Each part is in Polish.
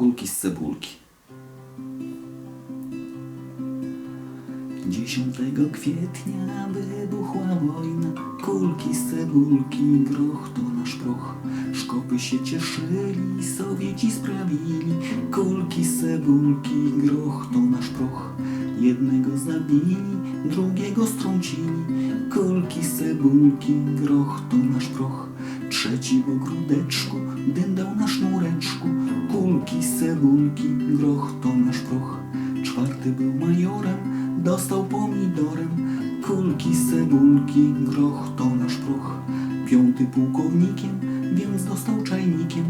Kulki z cebulki. 10 kwietnia wybuchła wojna, kulki z cebulki, groch to nasz proch. Szkopy się cieszyli, Sowieci sprawili, kulki z cebulki, groch to nasz proch. Jednego zabili, drugiego strącili, kulki z cebulki, groch to nasz proch. Trzeci w ogródeczku, dyndał na sznureczku, kulki z cebulki, groch to nasz proch. Czwarty był majorem, dostał pomidorem, kulki z cebulki, groch to nasz proch. Piąty pułkownikiem, więc dostał czajnikiem,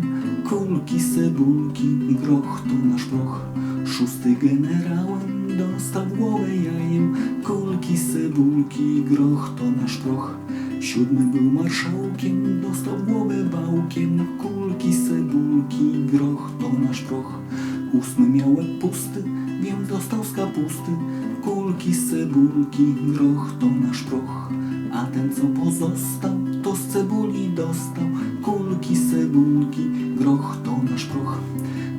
kulki z cebulki, groch to nasz proch. Szósty generałem, dostał głowę jajem, kulki z cebulki, groch to nasz proch. Siódmy był marszałkiem, dostał głowę bałkiem, kulki z cebulki, groch to nasz proch. Ósmy miał pusty, więc dostał z kapusty, kulki z cebulki, groch to nasz proch. A ten co pozostał, to z cebuli dostał, kulki z cebulki, groch to nasz proch.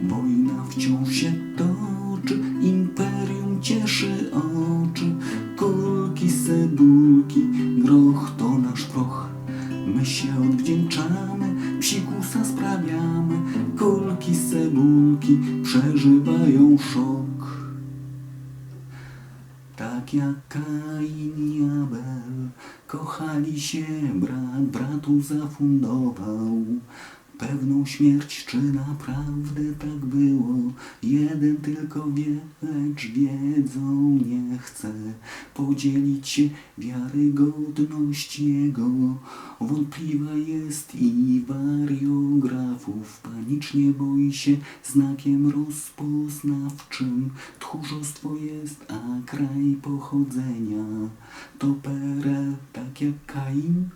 Wojna wciąż się toczy, imperium cieszy oczy, kulki z cebulki, groch to nasz proch. My się odwdzięczamy, psikusa cebulki przeżywają szok. Tak jak Kain i Abel, kochali się, brat bratu zafundował. Pewną śmierć, czy naprawdę tak było? Jeden tylko wie, lecz wiedzą nie chce podzielić się wiarygodność jego. Wątpliwa jest i wariografów, panicznie boi się znakiem rozpoznawczym. Tchórzostwo jest, a kraj pochodzenia to perę, tak jak Kain